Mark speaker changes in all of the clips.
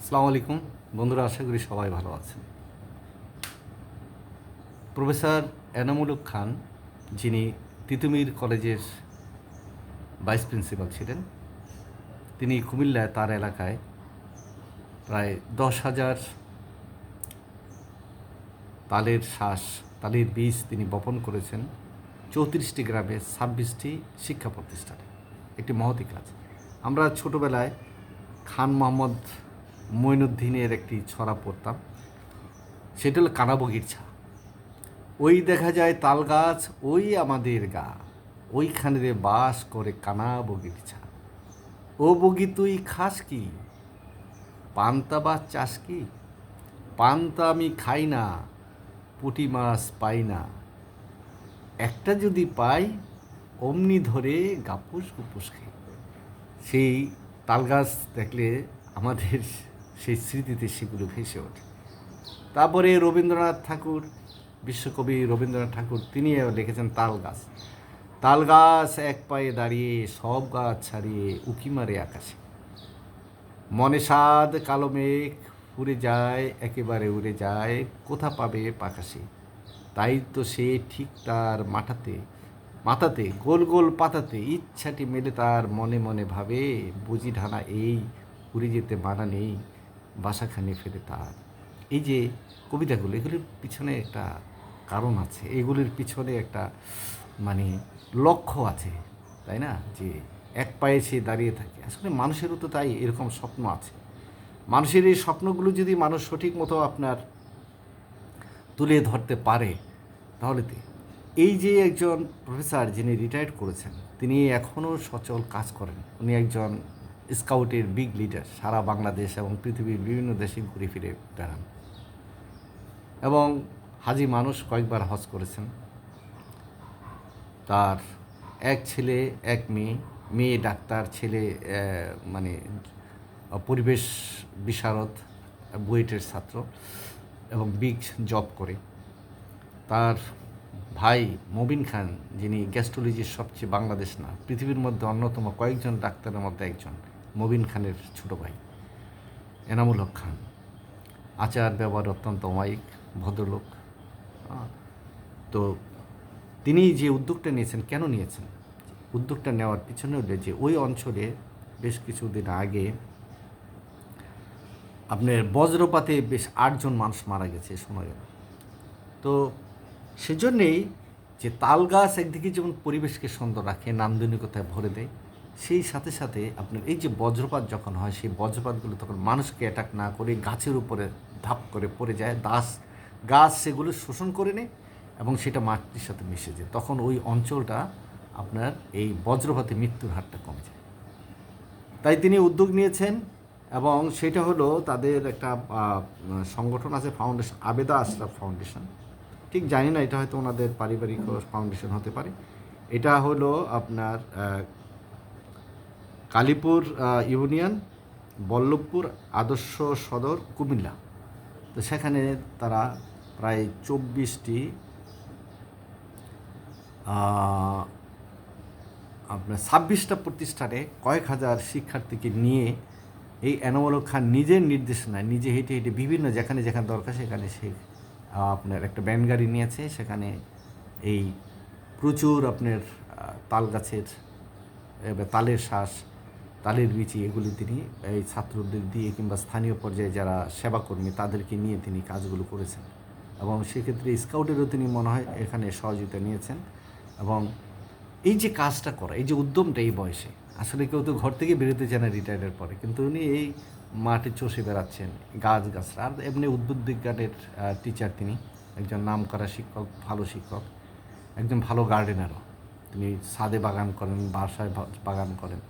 Speaker 1: আসসালামু আলাইকুম। বন্ধুরা, আশা করি সবাই ভালো আছেন। প্রফেসর এনামুলক খান, যিনি তিতুমির কলেজের ভাইস প্রিন্সিপাল ছিলেন, তিনি কুমিল্লায় তার এলাকায় প্রায় দশ হাজার তালের শ্বাস, তালের বীজ তিনি বপন করেছেন চৌত্রিশটি গ্রামে ছাব্বিশটি শিক্ষা প্রতিষ্ঠানে। একটি মহতি কাজ। আমরা ছোটোবেলায় খান মোহাম্মদ মঈনুদ্দিনের একটি ছড়া পড়তাম। সেটা হলো কানাবগির ছা। ওই দেখা যায় তাল গাছ, ওই আমাদের গা। ওইখানে রে বাস করে কানা বগির ছা। ও বগি তুই খাস কি? পান্তা বা চাস কি? পান্তা আমি খাই না, পুঁটি মাছ পাই না। একটা যদি পাই, অমনি ধরে গাপুস গুপুস খাই। সেই তাল গাছ দেখলে আমাদের সেই স্মৃতিতে সেগুলো ভেসে ওঠে। তারপরে রবীন্দ্রনাথ ঠাকুর, বিশ্বকবি রবীন্দ্রনাথ ঠাকুর, তিনি লিখেছেন তাল গাছ। তাল গাছ এক পায়ে দাঁড়িয়ে, সব গাছ ছাড়িয়ে উকি মারে আকাশে। মনে সাদ কালো মেঘ উড়ে যায়, একেবারে উড়ে যায়, কোথা পাবে পাকাশে? তাই তো সে ঠিক তার মাথাতে মাথাতে, গোল গোল পাতাতে ইচ্ছাটি মেলে তার মনে মনে ভাবে, বুঝি ঢানা এই, উড়ে যেতে মানা নেই। বাসাখানি ফেলে তার। এই যে কবিতাগুলো, এগুলির পিছনে একটা কারণ আছে। এগুলির পিছনে একটা মানে লক্ষ্য আছে, তাই না? যে এক পায়ে সে দাঁড়িয়ে থাকে। আসলে মানুষেরও তো তাই এরকম স্বপ্ন আছে। মানুষের এই স্বপ্নগুলো যদি মানুষ সঠিক মতো আপনার তুলে ধরতে পারে, তাহলে এই যে একজন প্রফেসর যিনি রিটায়ার্ড করেছেন, তিনি এখনও সচল কাজ করেন। উনি একজন স্কাউটের বিগ লিডার সারা বাংলাদেশ এবং পৃথিবীর বিভিন্ন দেশে ঘুরে ফিরে বেড়ান। এবং হাজি মানুষ কয়েকবার হজ করেছেন। তার এক ছেলে, এক মেয়ে মেয়ে ডাক্তার, ছেলে মানে পরিবেশ বিশারদ, বুয়েটের ছাত্র এবং বিগ জব করে। তার ভাই মবিন খান, যিনি গ্যাস্ট্রোলজির সবচেয়ে বাংলাদেশ না, পৃথিবীর মধ্যে অন্যতম কয়েকজন ডাক্তারের মধ্যে একজন। মবিন খানের ছোট ভাই, এনামুল হক খান। আচার ব্যবহার অত্যন্ত অমায়িক, ভদ্রলোক। তো তিনি যে উদ্যোগটা নিয়েছেন, কেন নিয়েছেন? উদ্যোগটা নেওয়ার পিছনে হলে যে ওই অঞ্চলে বেশ কিছুদিন আগে আপনার বজ্রপাতে বেশ আটজন মানুষ মারা গেছে শোনা গেল তো সেজন্যেই যে তাল গাছ একদিকে যেমন পরিবেশকে সুন্দর রাখে, নান্দনিকতায় ভরে দেয় সেই সাথে সাথে আপনার এই যে বজ্রপাত যখন হয়, সেই বজ্রপাতগুলো তখন মানুষকে অ্যাটাক না করে গাছের উপরে ধাপ করে পড়ে যায়, দাস গাছ সেগুলো শোষণ করে নেয় এবং সেটা মাটির সাথে মিশে যায়। তখন ওই অঞ্চলটা আপনার এই বজ্রপাতে মৃত্যুর হারটা কমে যায়। তাই তিনি উদ্যোগ নিয়েছেন এবং সেটা হলো তাদের একটা সংগঠন আছে ফাউন্ডেশন আবেদা আশরাফ ফাউন্ডেশন ঠিক জানি না, এটা হয়তো ওনাদের পারিবারিক ফাউন্ডেশন হতে পারে। এটা হলো আপনার কালীপুর ইউনিয়ন, বল্লভপুর, আদর্শ সদর, কুমিল্লা। তো সেখানে তারা প্রায় চব্বিশটি আপনার ছাব্বিশটা প্রতিষ্ঠানে কয়েক হাজার শিক্ষার্থীকে নিয়ে এই এনামুল খান নিজের নির্দেশনায় নিজে হেঁটে হেঁটে বিভিন্ন যেখানে যেখানে দরকার সেখানে সে আপনার একটা ব্যান গাড়ি নিয়েছে। সেখানে এই প্রচুর আপনার তাল গাছের তালের শ্বাস তালের বিচি এগুলি তিনি, এই ছাত্রদের দিয়ে কিংবা স্থানীয় পর্যায়ে যারা সেবাকর্মী তাদেরকে নিয়ে তিনি কাজগুলো করেছেন। এবং সেক্ষেত্রে স্কাউটেরও তিনি মনে হয় এখানে সহযোগিতা নিয়েছেন। এবং এই যে কাজটা করা, এই যে উদ্যমটা এই বয়সে, আসলে কেউ তো ঘর থেকে বেরোতে চায় না রিটায়ার্ডের পরে। কিন্তু উনি এই মাঠে চষে বেড়াচ্ছেন গাছ গাছরা আর এমনি উদ্ভিদ বিজ্ঞানের টিচার তিনি, একজন নাম করা শিক্ষক, ভালো শিক্ষক, একজন ভালো গার্ডেনারও তিনি ছাদে বাগান করেন, বাসায় বাগান করেন।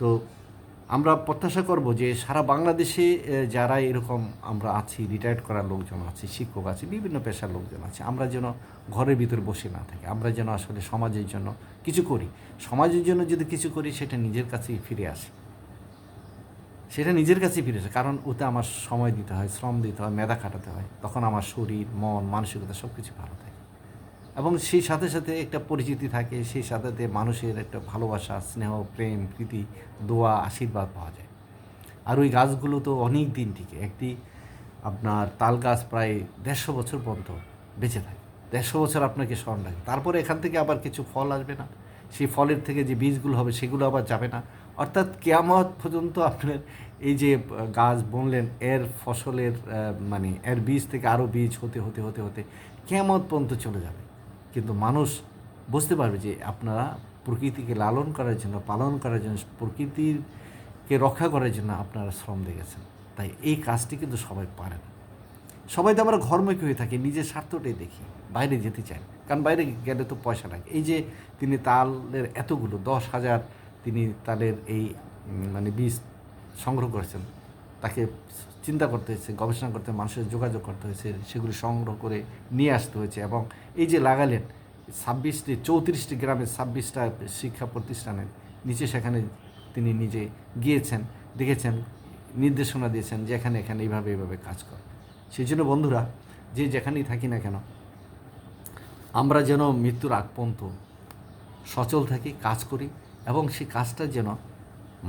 Speaker 1: তো আমরা প্রত্যাশা করব যে সারা বাংলাদেশে যারা এরকম আমরা আছি রিটায়ার্ড করার লোকজন আছে, শিক্ষক আছে, বিভিন্ন পেশার লোকজন আছে, আমরা যেন ঘরের ভিতরে বসে না থাকি, আমরা যেন আসলে সমাজের জন্য কিছু করি। সমাজের জন্য যদি কিছু করি, সেটা নিজের কাছেই ফিরে আসে। সেটা নিজের কাছেই ফিরে আসে, কারণ ওতে আমার সময় দিতে হয়, শ্রম দিতে হয়, মেধা খাটাতে হয়, তখন আমার শরীর, মন, মানসিকতা সব কিছু ভালো থাকে। এবং সেই সাথে সাথে একটা পরিচিতি থাকে, সেই সাথে মানুষের একটা ভালোবাসা, স্নেহ, প্রেম, প্রীতি, দোয়া, আশীর্বাদ পাওয়া যায়। আর ওই গাছগুলো তো অনেক দিন টিকে। একটি আপনার তাল গাছ প্রায় দেড়শো বছর পর্যন্ত বেঁচে থাকে। দেড়শো বছর আপনাকে স্মরণ রাখে তারপরে এখান থেকে আবার কিছু ফল আসবে না। সেই ফলের থেকে যে বীজগুলো হবে, সেগুলো আবার যাবে না। অর্থাৎ কেয়ামত পর্যন্ত আপনার এই যে গাছ বললেন এর ফসলের মানে এর বীজ থেকে আরও বীজ হতে হতে হতে হতে কেয়ামত পর্যন্ত চলে যাবে। কিন্তু মানুষ বুঝতে পারবে যে আপনারা প্রকৃতিকে লালন করার জন্য, পালন করার জন্য প্রকৃতিরকে রক্ষা করার জন্য আপনারা শ্রম দেখেছেন তাই এই কাজটি কিন্তু সবাই পারে না। সবাই তো আমরা ঘরমুখী হয়ে থাকি, নিজের স্বার্থটাই দেখি, বাইরে যেতে চাই কারণ বাইরে গেলে তো পয়সা লাগে। এই যে তিনি তালের এতগুলো, দশ হাজার তিনি তালের এই মানে বীজ সংগ্রহ করেছেন তাকে চিন্তা করতে হয়েছে, গবেষণা করতে মানুষের যোগাযোগ করতে হয়েছে, সেগুলি সংগ্রহ করে নিয়ে আসতে হয়েছে এবং এই যে লাগালেন, ছাব্বিশটি, চৌত্রিশটি গ্রামের ছাব্বিশটা শিক্ষা প্রতিষ্ঠানের নিচে সেখানে তিনি নিজে গিয়েছেন, দেখেছেন, নির্দেশনা দিয়েছেন যে এখানে এখানে এইভাবে এইভাবে কাজ কর। সেই জন্য বন্ধুরা, যে যেখানেই থাকি না কেন, আমরা যেন মৃত্যুর আগ পর্যন্ত সচল থাকি, কাজ করি এবং সেই কাজটা যেন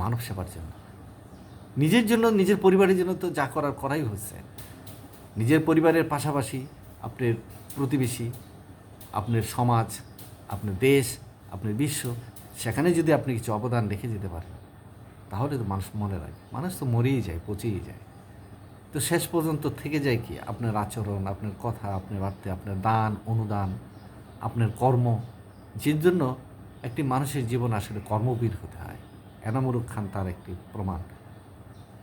Speaker 1: মানব সেবার জন্য। নিজের জন্য, নিজের পরিবারের জন্য তো যা করার করাই হচ্ছে। নিজের পরিবারের পাশাপাশি আপনার প্রতিবেশী, আপনার সমাজ, আপনার দেশ, আপনার বিশ্ব, সেখানে যদি আপনি কিছু অবদান রেখে যেতে পারেন, তাহলে তো মানুষ মনে রাখে মানুষ তো মরেই যায়, পচেই যায়। তো শেষ পর্যন্ত থেকে যায় কি? আপনার আচরণ, আপনার কথা, আপনার বার্তা, আপনার দান, অনুদান, আপনার কর্ম যে জন্য একটি মানুষের জীবন আসলে কর্মবীর হতে হয়। এনামুরুখ খান তার একটি প্রমাণ।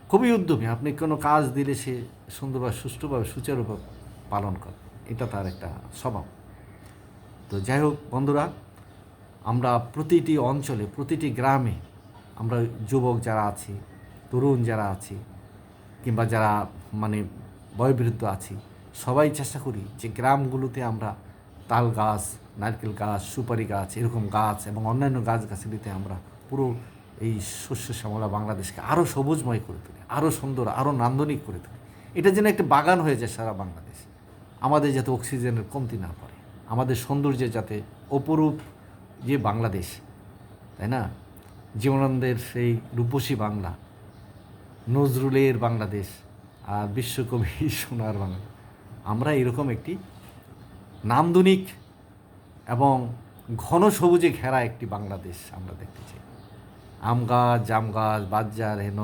Speaker 1: খুবই উদ্যমী। আপনি কোনো কাজ দিলে সে সুন্দরভাবে, সুষ্ঠুভাবে, সুচারুভাবে পালন করে। এটা তার একটা স্বভাব। তো যাই হোক বন্ধুরা, আমরা প্রতিটি অঞ্চলে, প্রতিটি গ্রামে আমরা যুবক যারা আছি, তরুণ যারা আছি, কিংবা যারা মানে বয়োবৃদ্ধ আছি, সবাই চেষ্টা করি যে গ্রামগুলোতে আমরা তাল গাছ, নারকেল গাছ, সুপারি গাছ, এরকম গাছ এবং অন্যান্য গাছ গাছালিতে আমরা পুরো এই শস্য শ্যামলা বাংলাদেশকে আরও সবুজময় করে তোলে আরও সুন্দর আরও নান্দনিক করে তোলে। এটা যেন একটা বাগান হয়ে যায় সারা বাংলাদেশ। আমাদের যাতে অক্সিজেনের কমতি না পড়ে, আমাদের সৌন্দর্যে যাতে অপরূপ যে বাংলাদেশ, তাই না? জীবনানন্দের সেই রূপসী বাংলা, নজরুলের বাংলাদেশ আর বিশ্বকবি সোনার বাংলা। আমরা এরকম একটি নান্দনিক এবং ঘন সবুজে ঘেরা একটি বাংলাদেশ আমরা দেখতে চাই। আম গাছ, জাম গাছ বাজ্জার হেন,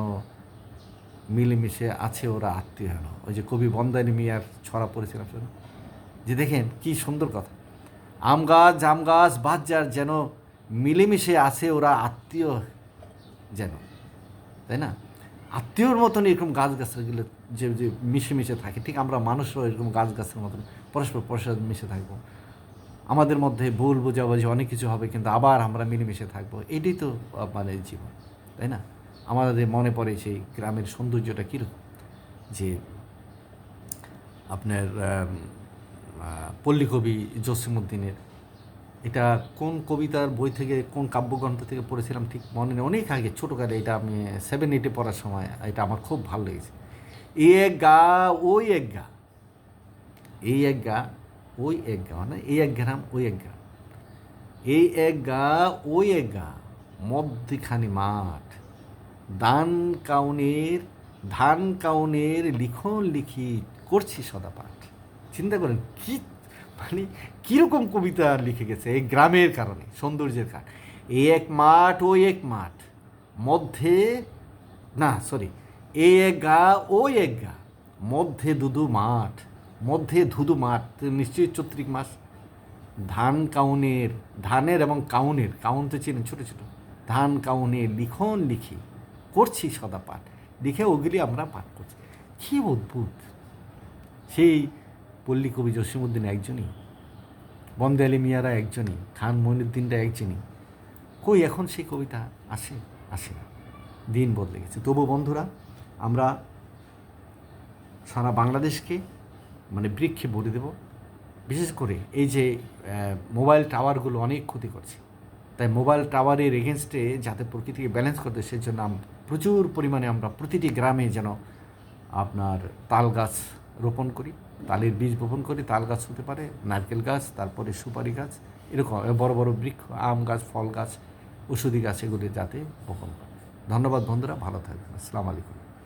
Speaker 1: মিলেমিশে আছে ওরা আত্মীয় হেন। ওই যে কবি বন্দানী মিয়ার ছড়া পড়েছিলাম শুনুন যে দেখেন কি সুন্দর কথা। আম গাছ, জাম গাছ বাজ্জার যেন মিলেমিশে আছে ওরা আত্মীয় যেন, তাই না? আত্মীয়র মতন এরকম গাছ গাছগুলো যে যে মিশে মিশে থাকে, ঠিক আমরা মানুষরাও এরকম গাছ গাছের মতন পরস্পর পরস্পর মিশে থাকব। আমাদের মধ্যে ভুল বোঝাবুঝি অনেক কিছু হবে, কিন্তু আবার আমরা মিলেমিশে থাকব। এটাই তো মানে জীবন, তাই না? আমাদের মনে পড়ে সেই গ্রামের সৌন্দর্যটা কীরকম? যে আপনার পল্লীকবি জসিমুদ্দিনের এটা কোন কবিতার বই থেকে, কোন কাব্যগ্রন্থ থেকে পড়েছিলাম ঠিক মনে নেই। অনেক আগে, ছোটোকালে এটা আমি সেভেন এইটে পড়ার সময়, এটা আমার খুব ভালো লেগেছে। এক গা, ওই এক গা, এই এক গা ওই এক গা মানে এই এক গ্রাম, ওই এক গ্রাম এই এক গা, ওই এক গা, মধ্যখানি মাঠ। দান কাউনের, ধান কাউনের লিখন লিখি করছি সদা পাঠ চিন্তা করেন কি মানে কীরকম কবিতা লিখে গেছে এই গ্রামের কারণে, সৌন্দর্যের কারণে। এই এক মাঠ, ওই এক মাঠ, মধ্যে, না সরি এই এক গা, ওই এক গা, মধ্যে দুদু মাঠ। মধ্যে ধুধু মাঠ নিশ্চয়ই চৈত্রিক মাস। ধান কাউনের, ধানের এবং কাউনের, কাউন তো চিনেন, ছোটো ছোটো। ধান কাউনের লিখন লিখি, করছি সদা পাঠ। লিখে ওগুলি আমরা পাঠ করছি। কী অদ্ভুত! সেই পল্লী কবি জসিমুদ্দিন একজনই, বন্দে আলী মিয়ারা একজনই, খান মঈনুদ্দিনরা একজনই। কই এখন সেই কবিতা আসে? আসে না। দিন বদলে গেছে। তবু বন্ধুরা, আমরা সারা বাংলাদেশকে মানে বৃক্ষে ভরে দেব। বিশেষ করে এই যে মোবাইল টাওয়ারগুলো অনেক ক্ষতি করছে। তাই মোবাইল টাওয়ারের এগেনস্টে যাতে প্রকৃতিকে ব্যালেন্স করতে সেজন্য আম- প্রচুর পরিমাণে আমরা প্রতিটি গ্রামে যেন আপনার তাল গাছ রোপণ করি। তালের বীজ বপন করি, তাল গাছ হতে পারে, নারকেল গাছ, তারপরে সুপারি গাছ, এরকম বড় বড় বৃক্ষ, আম গাছ, ফল গাছ, ওষুধি গাছ এগুলি যাতে বপন করে। ধন্যবাদ বন্ধুরা, ভালো থাকবেন। আসসালামু আলাইকুম।